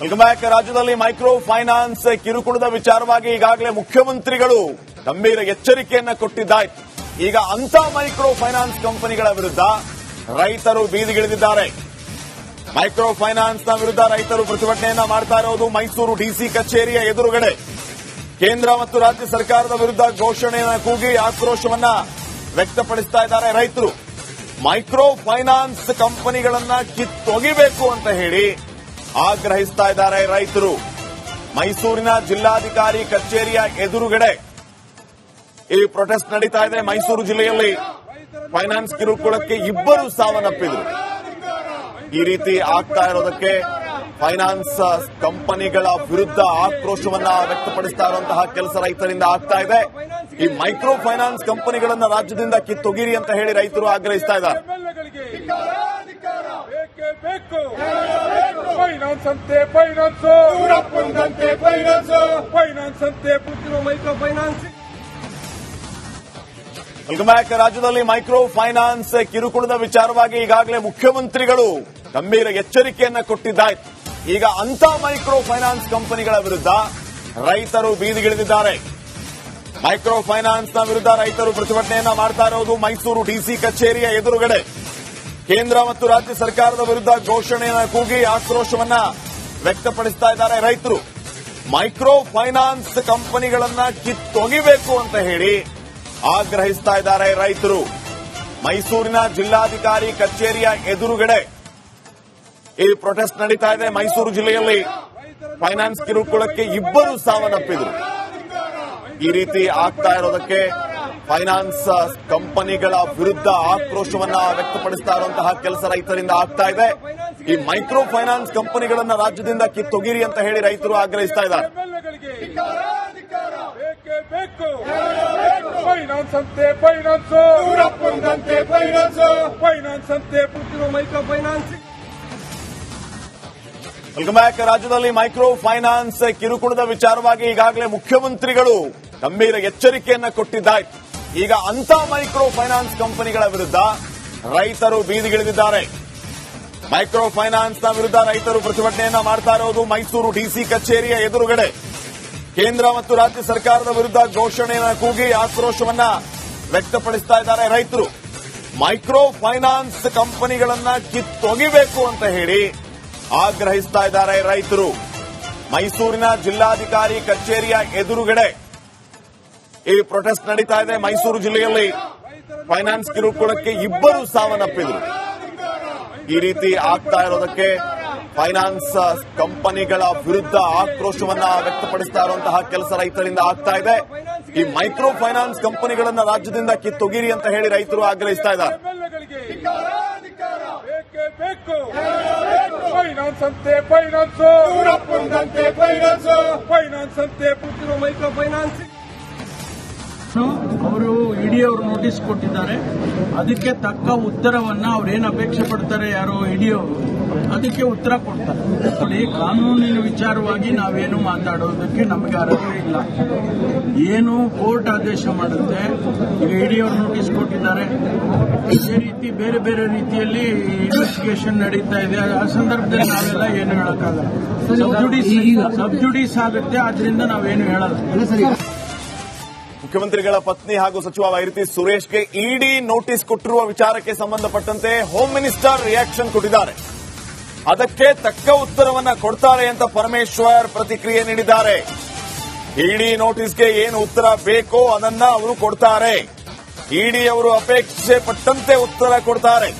Welcome back ರಾಜ್ಯದಲ್ಲಿ micro finance ಕಿರುಕುಳದ ವಿಚಾರವಾಗಿ ಈಗಾಗಲೇ ಮುಖ್ಯಮಂತ್ರಿಗಳು ಗಂಭೀರ ಎಚ್ಚರಿಕೆಯನ್ನ ಕೊಟ್ಟಿದ್ದಾಯ್ತು. ಈಗ ಅಂತ ಮೈಕ್ರೋ ಫೈನಾನ್ಸ್ ಕಂಪನಿಗಳ ವಿರುದ್ಧ ರೈತರು ಬೀದಿಗಿಳಿದಿದ್ದಾರೆ. ಮೈಕ್ರೋ ಫೈನಾನ್ಸ್ನ ವಿರುದ್ಧ ರೈತರು ಪ್ರತಿಭಟನೆಯನ್ನ ಮಾಡ್ತಾ ಇರೋದು ಮೈಸೂರು ಡಿಸಿ ಕಚೇರಿಯ ಎದುರುಗಡೆ. ಕೇಂದ್ರ ಮತ್ತು ರಾಜ್ಯ ಸರ್ಕಾರದ ವಿರುದ್ಧ ಘೋಷಣೆಯನ್ನು ಕೂಗಿ ಆಕ್ರೋಶವನ್ನ ವ್ಯಕ್ತಪಡಿಸ್ತಾ ಇದ್ದಾರೆ ರೈತರು. ಮೈಕ್ರೋ ಫೈನಾನ್ಸ್ ಕಂಪನಿಗಳನ್ನ ಕಿತ್ತೊಗಿಬೇಕು ಅಂತ ಹೇಳಿ ಆಗ್ರಹಿಸ್ತಾ ಇದ್ದಾರೆ ರೈತರು. ಮೈಸೂರಿನ ಜಿಲ್ಲಾಧಿಕಾರಿ ಕಚೇರಿಯ ಎದುರುಗಡೆ ಈ ಪ್ರೊಟೆಸ್ಟ್ ನಡೀತಾ ಇದೆ ಮೈಸೂರು ಜಿಲ್ಲೆಯಲ್ಲಿ. ಫೈನಾನ್ಸ್ ಕಿರುಕುಳಕ್ಕೆ ಇಬ್ಬರು ಸಾವನ್ನಪ್ಪಿದ್ರು. ಈ ರೀತಿ ಆಗ್ತಾ ಇರೋದಕ್ಕೆ ಫೈನಾನ್ಸ್ ಕಂಪನಿಗಳ ವಿರುದ್ಧ ಆಕ್ರೋಶವನ್ನ ವ್ಯಕ್ತಪಡಿಸ್ತಾ ಇರುವಂತಹ ಕೆಲಸ ರೈತರಿಂದ ಆಗ್ತಾ ಇದೆ. ಈ ಮೈಕ್ರೋ ಫೈನಾನ್ಸ್ ಕಂಪನಿಗಳನ್ನ ರಾಜ್ಯದಿಂದ ಕಿತ್ತೊಗಿರಿ ಅಂತ ಹೇಳಿ ರೈತರು ಆಗ್ರಹಿಸ್ತಾ ಇದ್ದಾರೆ. ಬೇಕೇ. ಫೈನಾನ್ಸ್ ಅಂತೆ ಫೈನಾನ್ಸ್ ಯೂರಪ್ಪಂದಂತೆ ಫೈನಾನ್ಸ್ ಫೈನಾನ್ಸ್ ಅಂತೆ. ಪುಟ್ಟಿರೋ ಮೈಕ್ರೋ ಫೈನಾನ್ಸ್. ವೆಲ್ಕಮ್ ಬ್ಯಾಕ್ ರಾಜ್ಯದಲ್ಲಿ ಮೈಕ್ರೋ ಫೈನಾನ್ಸ್ ಕಿರುಕುಳದ ವಿಚಾರವಾಗಿ ಈಗಾಗಲೇ ಮುಖ್ಯಮಂತ್ರಿಗಳು ಗಂಭೀರ ಎಚ್ಚರಿಕೆಯನ್ನ ಕೊಟ್ಟಿದ್ದಾಯ್ತು. ಈಗ ಅಂತ ಮೈಕ್ರೋ ಫೈನಾನ್ಸ್ ಕಂಪನಿಗಳ ವಿರುದ್ಧ ರೈತರು ಬೀದಿಗಿಳಿದಿದ್ದಾರೆ. ಮೈಕ್ರೋ ಫೈನಾನ್ಸ್ನ ವಿರುದ್ಧ ರೈತರು ಪ್ರತಿಭಟನೆಯನ್ನ ಮಾಡ್ತಾ ಇರೋದು ಮೈಸೂರು ಡಿಸಿ ಕಚೇರಿಯ ಎದುರುಗಡೆ. ಕೇಂದ್ರ ಮತ್ತು ರಾಜ್ಯ ಸರ್ಕಾರದ ವಿರುದ್ಧ ಘೋಷಣೆಯನ್ನು ಕೂಗಿ ಆಕ್ರೋಶವನ್ನ ವ್ಯಕ್ತಪಡಿಸ್ತಾ ಇದ್ದಾರೆ ರೈತರು. ಮೈಕ್ರೋ ಫೈನಾನ್ಸ್ ಕಂಪನಿಗಳನ್ನ ಕಿತ್ತೊಗಿಬೇಕು ಅಂತ ಹೇಳಿ ಆಗ್ರಹಿಸ್ತಾ ಇದ್ದಾರೆ ರೈತರು. ಮೈಸೂರಿನ ಜಿಲ್ಲಾಧಿಕಾರಿ ಕಚೇರಿಯ ಎದುರುಗಡೆ ಈ ಪ್ರೊಟೆಸ್ಟ್ ನಡೀತಾ ಇದೆ ಮೈಸೂರು ಜಿಲ್ಲೆಯಲ್ಲಿ. ಫೈನಾನ್ಸ್ ಕಿರುಕುಳಕ್ಕೆ ಇಬ್ಬರು ಸಾವನ್ನಪ್ಪಿದ್ರು. ಈ ರೀತಿ ಆಗ್ತಾ ಇರೋದಕ್ಕೆ ಫೈನಾನ್ಸ್ ಕಂಪನಿಗಳ ವಿರುದ್ಧ ಆಕ್ರೋಶವನ್ನ ವ್ಯಕ್ತಪಡಿಸ್ತಾ ಇರುವಂತಹ ಕೆಲಸ ರೈತರಿಂದ ಆಗ್ತಾ ಇದೆ. ಈ ಮೈಕ್ರೋ ಫೈನಾನ್ಸ್ ಕಂಪನಿಗಳನ್ನ ರಾಜ್ಯದಿಂದ ಕಿತ್ತೊಗಿರಿ ಅಂತ ಹೇಳಿ ರೈತರು ಆಗ್ರಹಿಸ್ತಾ ಇದ್ದಾರೆ. ಫೈನಾನ್ಸ್ ಅಂತೆ ಫೈನಾನ್ಸ್. ಫೈನಾನ್ಸ್ ಫೈನಾನ್ಸ್ ಅಂತೆ ಮೈಕ್ರೋ ಫೈನಾನ್ಸ್. ವೆಲ್ಕಮ್ ಬ್ಯಾಕ್ ರಾಜ್ಯದಲ್ಲಿ ಮೈಕ್ರೋ ಫೈನಾನ್ಸ್ ಕಿರುಕುಳದ ವಿಚಾರವಾಗಿ ಈಗಾಗಲೇ ಮುಖ್ಯಮಂತ್ರಿಗಳು ಗಂಭೀರ ಎಚ್ಚರಿಕೆಯನ್ನ ಕೊಟ್ಟಿದ್ದಾಯ್ತು. ಈಗ ಅಂತ ಮೈಕ್ರೋ ಫೈನಾನ್ಸ್ ಕಂಪನಿಗಳ ವಿರುದ್ಧ ರೈತರು ಬೀದಿಗಿಳಿದಿದ್ದಾರೆ. ಮೈಕ್ರೋ ಫೈನಾನ್ಸ್ನ ವಿರುದ್ಧ ರೈತರು ಪ್ರತಿಭಟನೆಯನ್ನ ಮಾಡ್ತಾ ಇರೋದು ಮೈಸೂರು ಡಿಸಿ ಕಚೇರಿಯ ಎದುರುಗಡೆ. ಕೇಂದ್ರ ಮತ್ತು ರಾಜ್ಯ ಸರ್ಕಾರದ ವಿರುದ್ಧ ಘೋಷಣೆಯನ್ನು ಕೂಗಿ ಆಕ್ರೋಶವನ್ನ ವ್ಯಕ್ತಪಡಿಸ್ತಾ ಇದ್ದಾರೆ ರೈತರು. ಮೈಕ್ರೋ ಫೈನಾನ್ಸ್ ಕಂಪನಿಗಳನ್ನ ಕಿತ್ತೊಗಿಬೇಕು ಅಂತ ಹೇಳಿ ಆಗ್ರಹಿಸ್ತಾ ಇದ್ದಾರೆ ರೈತರು. ಮೈಸೂರಿನ ಜಿಲ್ಲಾಧಿಕಾರಿ ಕಚೇರಿಯ ಎದುರುಗಡೆ ಈ ಪ್ರೊಟೆಸ್ಟ್ ನಡೀತಾ ಇದೆ ಮೈಸೂರು ಜಿಲ್ಲೆಯಲ್ಲಿ. ಫೈನಾನ್ಸ್ ಕಿರುಕುಳಕ್ಕೆ ಇಬ್ಬರು ಸಾವನ್ನಪ್ಪಿದ್ರು. ಈ ರೀತಿ ಆಗ್ತಾ ಇರೋದಕ್ಕೆ ಫೈನಾನ್ಸ್ ಕಂಪನಿಗಳ ವಿರುದ್ಧ ಆಕ್ರೋಶವನ್ನ ವ್ಯಕ್ತಪಡಿಸ್ತಾ ಇರುವಂತಹ ಕೆಲಸ ರೈತರಿಂದ ಆಗ್ತಾ ಇದೆ. ಈ ಮೈಕ್ರೋ ಫೈನಾನ್ಸ್ ಕಂಪನಿಗಳನ್ನ ರಾಜ್ಯದಿಂದ ಕಿತ್ತೊಗಿರಿ ಅಂತ ಹೇಳಿ ರೈತರು ಆಗ್ರಹಿಸ್ತಾ ಇದ್ದಾರೆ. ಎಮ್ಎಲ್ಎಗಳಿಗೆ ಬೇಕೇ ಬೇಕು ಫೈನಾನ್ಸ್ ಅಂತೆ ಫೈನಾನ್ಸ್ ಫೈನಾನ್ಸ್ ಫೈನಾನ್ಸ್ ಅಂತೆ ಮೈಕ್ರೋ ಫೈನಾನ್ಸ್ ಅವರು ಇಡಿ ಅವರು ನೋಟಿಸ್ ಕೊಟ್ಟಿದ್ದಾರೆ. ಅದಕ್ಕೆ ತಕ್ಕ ಉತ್ತರವನ್ನ ಅವ್ರೇನು ಅಪೇಕ್ಷೆ ಪಡ್ತಾರೆ ಯಾರು ಇಡಿ ಅವರು ಅದಕ್ಕೆ ಉತ್ತರ ಕೊಡ್ತಾರೆ. ಕಾನೂನಿನ ವಿಚಾರವಾಗಿ ನಾವೇನು ಮಾತಾಡೋದಕ್ಕೆ ನಮಗೆ ಅರ್ಹತೆ ಇಲ್ಲ. ಏನು ಕೋರ್ಟ್ ಆದೇಶ ಮಾಡುತ್ತೆ ಈಗ ಇಡಿ ಅವರು ನೋಟಿಸ್ ಕೊಟ್ಟಿದ್ದಾರೆ. ಇದೇ ರೀತಿ ಬೇರೆ ಬೇರೆ ರೀತಿಯಲ್ಲಿ ಇನ್ವೆಸ್ಟಿಗೇಷನ್ ನಡೀತಾ ಇದೆ. ಆ ಸಂದರ್ಭದಲ್ಲಿ ನಾವೆಲ್ಲ ಏನು ಹೇಳಕ್ಕಾಗಲ್ಲ. ಸಬ್ಜುಡೀಸ್ ಸಬ್ಜುಡೀಸ್ ಆಗುತ್ತೆ ಆದ್ರಿಂದ ನಾವೇನು ಹೇಳಲ್ಲ. ಮುಖ್ಯಮಂತ್ರಿಗಳ ಪತ್ನಿ ಹಾಗೂ ಸಚಿವ ವೈರತಿ ಸುರೇಶ್ಗೆ ಇಡಿ ನೋಟಿಸ್ ಕೊಟ್ಟಿರುವ ವಿಚಾರಕ್ಕೆ ಸಂಬಂಧಪಟ್ಟಂತೆ ಹೋಮ್ ಮಿನಿಸ್ಟರ್ ರಿಯಾಕ್ಷನ್ ಕೊಟ್ಟಿದ್ದಾರೆ. ಅದಕ್ಕೆ ತಕ್ಕ ಉತ್ತರವನ್ನ ಕೊಡ್ತಾರೆ ಅಂತ ಪರಮೇಶ್ವರ್ ಪ್ರತಿಕ್ರಿಯೆ ನೀಡಿದ್ದಾರೆ. ಇಡಿ ನೋಟಿಸ್ಗೆ ಏನು ಉತ್ತರ ಬೇಕೋ ಅದನ್ನ ಅವರು ಕೊಡ್ತಾರೆ. ಇಡಿ ಅವರು ಅಪೇಕ್ಷೆ ಪಟ್ಟಂತೆ ಉತ್ತರ ಕೊಡ್ತಾರೆ.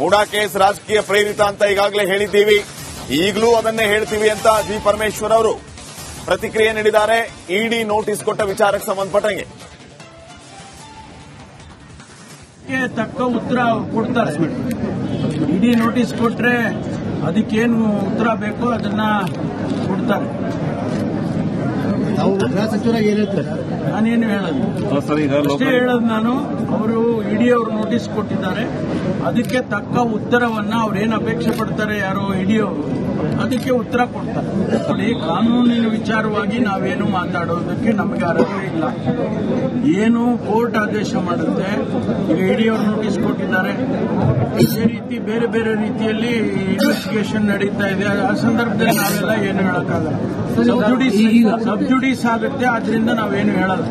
ಮೂಡಾ ಕೇಸ್ ರಾಜಕೀಯ ಪ್ರೇರಿತ ಅಂತ ಈಗಾಗಲೇ ಹೇಳಿದ್ದೀವಿ. ಈಗಲೂ ಅದನ್ನೇ ಹೇಳ್ತೀವಿ ಅಂತ ಜಿ ಪರಮೇಶ್ವರ್ ಅವರು. ಪ್ರತಿಕ್ರಿಯೆ ನೀಡಿದ್ದಾರೆ. ಇಡಿ ನೋಟಿಸ್ ಕೊಟ್ಟ ವಿಚಾರಕ್ಕೆ ಸಂಬಂಧಪಟ್ಟಂಗೆ ಕ್ಕೆ ತಕ್ಕ ಉತ್ತರ ಕೊಡ್ತಾರೆ ಇಡಿ ನೋಟಿಸ್ ಕೊಟ್ರೆ ಅದಕ್ಕೇನು ಉತ್ತರ ಬೇಕೋ ಅದನ್ನ ಕೊಡ್ತಾರೆ. ನಾವು ಗೃಹ ಸಚಿವರಾಗಿ ಏನ್ ಹೇಳ್ತಾರೆ? ನಾನೇನು ಹೇಳೋದು ಅಷ್ಟೇ ಹೇಳೋದು ನಾನು. ಅವರು ಇಡಿ ಅವರು ನೋಟಿಸ್ ಕೊಟ್ಟಿದ್ದಾರೆ. ಅದಕ್ಕೆ ತಕ್ಕ ಉತ್ತರವನ್ನ ಅವ್ರೇನು ಅಪೇಕ್ಷೆ ಪಡ್ತಾರೆ ಯಾರೋ ಇಡಿಯೋರು ಅದಕ್ಕೆ ಉತ್ತರ ಕೊಡ್ತಾರೆ. ನೋಡಿ ಕಾನೂನಿನ ವಿಚಾರವಾಗಿ ನಾವೇನು ಮಾತಾಡೋದಕ್ಕೆ ನಮಗೆ ಅರ್ಹತೆ ಇಲ್ಲ. ಏನು ಕೋರ್ಟ್ ಆದೇಶ ಮಾಡುತ್ತೆ ಈಗ ಇಡಿಯವರು ನೋಟಿಸ್ ಕೊಟ್ಟಿದ್ದಾರೆ. ಇದೇ ರೀತಿ ಬೇರೆ ಬೇರೆ ರೀತಿಯಲ್ಲಿ ಇನ್ವೆಸ್ಟಿಗೇಷನ್ ನಡೀತಾ ಇದೆ. ಆ ಸಂದರ್ಭದಲ್ಲಿ ನಾವೆಲ್ಲ ಏನು ಹೇಳಕ್ಕಾಗಲ್ಲ. ಸಬ್ ಜುಡೀಸ್ ಆಗುತ್ತೆ ಆದ್ರಿಂದ ನಾವೇನು ಹೇಳಲ್ಲ.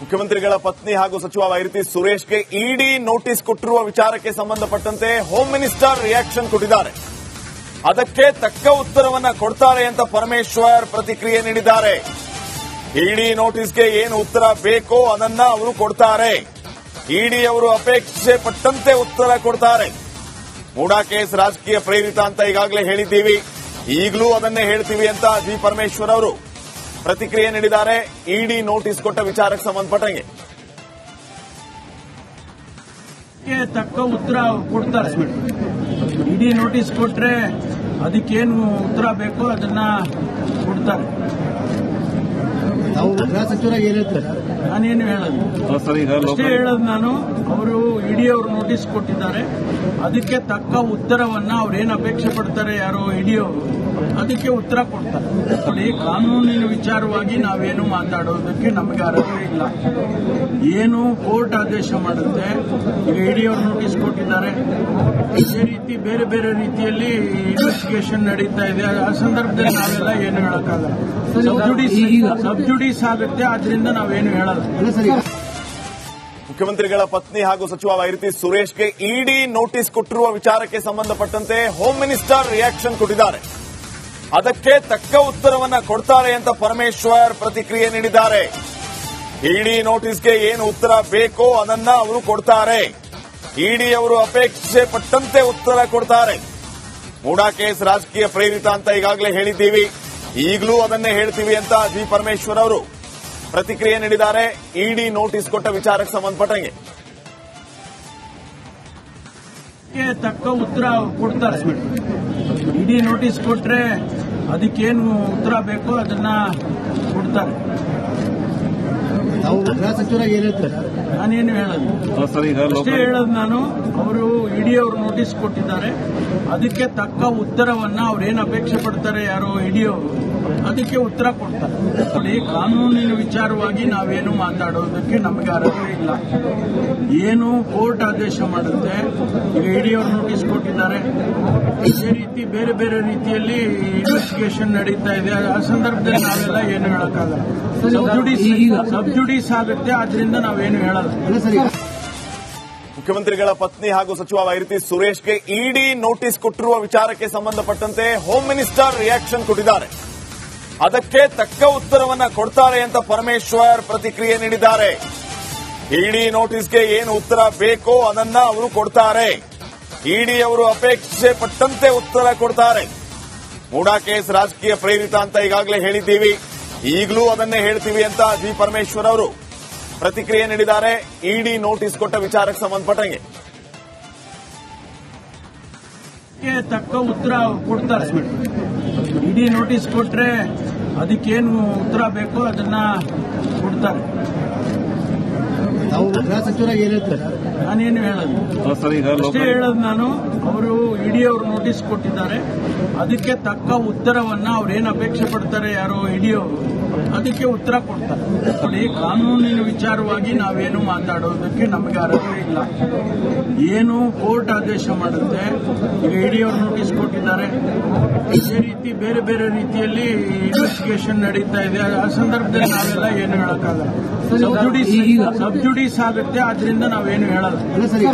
ಮುಖ್ಯಮಂತ್ರಿಗಳ ಪತ್ನಿ ಹಾಗೂ ಸಚಿವ ವೈರತಿ ಸುರೇಶ್ಗೆ ಇಡಿ ನೋಟಿಸ್ ಕೊಟ್ಟಿರುವ ವಿಚಾರಕ್ಕೆ ಸಂಬಂಧಪಟ್ಟಂತೆ ಹೋಮ್ ಮಿನಿಸ್ಟರ್ ರಿಯಾಕ್ಷನ್ ಕೊಟ್ಟಿದ್ದಾರೆ. ಅದಕ್ಕೆ ತಕ್ಕ ಉತ್ತರವನ್ನ ಕೊಡ್ತಾರೆ ಅಂತ ಪರಮೇಶ್ವರ್ ಪ್ರತಿಕ್ರಿಯೆ ನೀಡಿದ್ದಾರೆ. ಇಡಿ ನೋಟಿಸ್ಗೆ ಏನು ಉತ್ತರ ಬೇಕೋ ಅದನ್ನ ಅವರು ಕೊಡ್ತಾರೆ. ಇಡಿ ಅವರು ಅಪೇಕ್ಷೆ ಪಟ್ಟಂತೆ ಉತ್ತರ ಕೊಡ್ತಾರೆ. ಮೂಡಾ ಕೇಸ್ ರಾಜಕೀಯ ಪ್ರೇರಿತ ಅಂತ ಈಗಾಗಲೇ ಹೇಳಿದ್ದೀವಿ. ಈಗಲೂ ಅದನ್ನೇ ಹೇಳ್ತೀವಿ ಅಂತ ಜಿ ಪರಮೇಶ್ವರ್ ಅವರು. ಪ್ರತಿಕ್ರಿಯೆ ನೀಡಿದ್ದಾರೆ. ಇಡಿ ನೋಟಿಸ್ ಕೊಟ್ಟ ವಿಚಾರಕ್ಕೆ ಸಂಬಂಧಪಟ್ಟಂಗೆ. ತಕ್ಕ ಉತ್ತರ ಕೊಡ್ತಾರೆ. ಇಡಿ ನೋಟಿಸ್ ಕೊಟ್ರೆ ಅದಕ್ಕೇನು ಉತ್ತರ ಬೇಕೋ ಅದನ್ನ ಕೊಡ್ತಾರೆ. ತಾವು ಗೃಹ ಸಚಿವರಾಗಿ ಏನ್ ಹೇಳ್ತಾರೆ? ನಾನೇನು ಹೇಳೋದು ಅಷ್ಟೇ ಹೇಳೋದು ನಾನು. ಅವರು ಇಡಿ ಅವರು ನೋಟಿಸ್ ಕೊಟ್ಟಿದ್ದಾರೆ. ಅದಕ್ಕೆ ತಕ್ಕ ಉತ್ತರವನ್ನ ಅವ್ರೇನು ಅಪೇಕ್ಷೆ ಪಡ್ತಾರೆ ಯಾರೋ ಇಡಿ ಅವರು? ಅದಕ್ಕೆ ಉತ್ತರ ಕೊಡ್ತಾರೆ. ನೋಡಿ ಕಾನೂನಿನ ವಿಚಾರವಾಗಿ ನಾವೇನು ಮಾತಾಡೋದಕ್ಕೆ ನಮಗೆ ಅರ್ಹ ಇಲ್ಲ. ಏನು ಕೋರ್ಟ್ ಆದೇಶ ಮಾಡುತ್ತೆ. ಈಗ ಇಡಿ ಅವರು ನೋಟಿಸ್ ಕೊಟ್ಟಿದ್ದಾರೆ. ಇದೇ ರೀತಿ ಬೇರೆ ಬೇರೆ ರೀತಿಯಲ್ಲಿ ಇನ್ವೆಸ್ಟಿಗೇಷನ್ ನಡೀತಾ ಇದೆ. ಆ ಸಂದರ್ಭದಲ್ಲಿ ನಾವೆಲ್ಲ ಏನು ಹೇಳಕ್ಕಾಗಲ್ಲ. ಸಬ್ಜುಡೀಸ್ ಸಬ್ಜುಡೀಸ್ ಆಗುತ್ತೆ. ಆದ್ರಿಂದ ನಾವೇನು ಹೇಳಲ್ಲ. ಮುಖ್ಯಮಂತ್ರಿಗಳ ಪತ್ನಿ ಹಾಗೂ ಸಚಿವ ವೈರತಿ ಸುರೇಶ್ಗೆ ಇಡಿ ನೋಟಿಸ್ ಕೊಟ್ಟಿರುವ ವಿಚಾರಕ್ಕೆ ಸಂಬಂಧಪಟ್ಟಂತೆ ಹೋಮ್ ಮಿನಿಸ್ಟರ್ ರಿಯಾಕ್ಷನ್ ಕೊಟ್ಟಿದ್ದಾರೆ. ಅದಕ್ಕೆ ತಕ್ಕ ಉತ್ತರವನ್ನ ಕೊಡ್ತಾರೆ ಅಂತ ಪರಮೇಶ್ವರ್ ಪ್ರತಿಕ್ರಿಯೆ ನೀಡಿದ್ದಾರೆ. ಇಡಿ ನೋಟಿಸ್ಗೆ ಏನು ಉತ್ತರ ಬೇಕೋ ಅದನ್ನ ಅವರು ಕೊಡ್ತಾರೆ. ಇಡಿ ಅವರು ಅಪೇಕ್ಷೆ ಪಟ್ಟಂತೆ ಉತ್ತರ ಕೊಡ್ತಾರೆ. ಮೂಡಾ ಕೇಸ್ ರಾಜಕೀಯ ಪ್ರೇರಿತ ಅಂತ ಈಗಾಗಲೇ ಹೇಳಿದ್ದೀವಿ. ಈಗಲೂ ಅದನ್ನೇ ಹೇಳ್ತೀವಿ ಅಂತ ಜಿ. ಪರಮೇಶ್ವರ್ ಅವರು ಪ್ರತಿಕ್ರಿಯೆ ನೀಡಿದ್ದಾರೆ. ಇಡಿ ನೋಟಿಸ್ ಕೊಟ್ಟ ವಿಚಾರಕ್ಕೆ ಸಂಬಂಧಪಟ್ಟಂಗೆ. ತಕ್ಕ ಉತ್ತರ ಕೊಡ್ತಾರೆ. ಇಡಿ ನೋಟಿಸ್ ಕೊಟ್ರೆ ಅದಕ್ಕೇನು ಉತ್ತರ ಬೇಕೋ ಅದನ್ನ ಕೊಡ್ತಾರೆ. ನಾನೇನು ಹೇಳೋದು ಅಷ್ಟೇ ಹೇಳೋದು ನಾನು. ಅವರು ಇಡಿ ಅವರು ನೋಟಿಸ್ ಕೊಟ್ಟಿದ್ದಾರೆ. ಅದಕ್ಕೆ ತಕ್ಕ ಉತ್ತರವನ್ನ ಅವ್ರೇನು ಅಪೇಕ್ಷೆ ಪಡ್ತಾರೆ ಯಾರೋ ಇಡಿಯೋ ಅದಕ್ಕೆ ಉತ್ತರ ಕೊಡ್ತಾರೆ. ನೋಡಿ ಕಾನೂನಿನ ವಿಚಾರವಾಗಿ ನಾವೇನು ಮಾತಾಡೋದಕ್ಕೆ ನಮಗೆ ಅರ್ಥ ಇಲ್ಲ. ಏನು ಕೋರ್ಟ್ ಆದೇಶ ಮಾಡುತ್ತೆ ಈಗ ಇಡಿಯವರು ನೋಟಿಸ್ ಕೊಟ್ಟಿದ್ದಾರೆ. ಇದೇ ರೀತಿ ಬೇರೆ ಬೇರೆ ರೀತಿಯಲ್ಲಿ ಇನ್ವೆಸ್ಟಿಗೇಷನ್ ನಡೀತಾ ಇದೆ. ಆ ಸಂದರ್ಭದಲ್ಲಿ ನಾವೆಲ್ಲ ಏನು ಹೇಳಕ್ಕಾಗಲ್ಲ. ಸಬ್ಜುಡೀಸ್ ಸಬ್ಜುಡೀಸ್ ಆಗುತ್ತೆ ಆದ್ರಿಂದ ನಾವೇನು ಹೇಳಲ್ಲ. ಮುಖ್ಯಮಂತ್ರಿಗಳ ಪತ್ನಿ ಹಾಗೂ ಸಚಿವ ವೈರತಿ ಸುರೇಶ್ಗೆ ಇಡಿ ನೋಟಿಸ್ ಕೊಟ್ಟಿರುವ ವಿಚಾರಕ್ಕೆ ಸಂಬಂಧಪಟ್ಟಂತೆ ಹೋಮ್ ಮಿನಿಸ್ಟರ್ ರಿಯಾಕ್ಷನ್ ಕೊಟ್ಟಿದ್ದಾರೆ. ಅದಕ್ಕೆ ತಕ್ಕ ಉತ್ತರವನ್ನ ಕೊಡ್ತಾರೆ ಅಂತ ಪರಮೇಶ್ವರ್ ಪ್ರತಿಕ್ರಿಯೆ ನೀಡಿದ್ದಾರೆ. ಇಡಿ ನೋಟಿಸ್ಗೆ ಏನು ಉತ್ತರ ಬೇಕೋ ಅದನ್ನ ಅವರು ಕೊಡ್ತಾರೆ. ಇಡಿ ಅವರು ಅಪೇಕ್ಷೆ ಪಟ್ಟಂತೆ ಉತ್ತರ ಕೊಡ್ತಾರೆ. ಮೂಡಾ ಕೇಸ್ ರಾಜಕೀಯ ಪ್ರೇರಿತ ಅಂತ ಈಗಾಗಲೇ ಹೇಳಿದ್ದೀವಿ. ಈಗಲೂ ಅದನ್ನೇ ಹೇಳ್ತೀವಿ ಅಂತ ಜಿ. ಪರಮೇಶ್ವರ್ ಅವರು. ಪ್ರತಿಕ್ರಿಯೆ ನೀಡಿದ್ದಾರೆ. ಇಡಿ ನೋಟಿಸ್ ಕೊಟ್ಟ ವಿಚಾರಕ್ಕೆ ಸಂಬಂಧಪಟ್ಟಂಗೆ. ತಕ್ಕ ಉತ್ತರ ಕೊಡ್ತಾರೆ. ಇಡಿ ನೋಟಿಸ್ ಕೊಟ್ರೆ ಅದಕ್ಕೇನು ಉತ್ತರ ಬೇಕೋ ಅದನ್ನ ಕೊಡ್ತಾರೆ. ನಾನೇನು ಹೇಳೋದು ಅಷ್ಟೇ ಹೇಳೋದು ನಾನು. ಅವರು ಇಡಿ ಅವರು ನೋಟಿಸ್ ಕೊಟ್ಟಿದ್ದಾರೆ. ಅದಕ್ಕೆ ತಕ್ಕ ಉತ್ತರವನ್ನ ಅವ್ರೇನು ಅಪೇಕ್ಷೆ ಪಡ್ತಾರೆ ಯಾರೋ ಇಡಿ ಅವರು? ಅದಕ್ಕೆ ಉತ್ತರ ಕೊಡ್ತಾರೆ. ಅಲ್ಲಿ ಕಾನೂನಿನ ವಿಚಾರವಾಗಿ ನಾವೇನು ಮಾತಾಡೋದಕ್ಕೆ ನಮಗೆ ಅರ್ಹತೆ ಇಲ್ಲ. ಏನು ಕೋರ್ಟ್ ಆದೇಶ ಮಾಡುತ್ತೆ ಈಗ ಇಡಿ ಅವರು ನೋಟಿಸ್ ಕೊಟ್ಟಿದ್ದಾರೆ. ಇದೇ ರೀತಿ ಬೇರೆ ಬೇರೆ ರೀತಿಯಲ್ಲಿ ಇನ್ವೆಸ್ಟಿಗೇಷನ್ ನಡೀತಾ ಇದೆ. ಆ ಸಂದರ್ಭದಲ್ಲಿ ನಾವೆಲ್ಲ ಏನು ಹೇಳಕ್ಕಾಗಲ್ಲ. ಸಬ್ಜುಡೀಸ್ ಸಬ್ಜುಡೀಸ್ ಆಗುತ್ತೆ ಆದ್ರಿಂದ ನಾವೇನು ಹೇಳಲ್ಲ.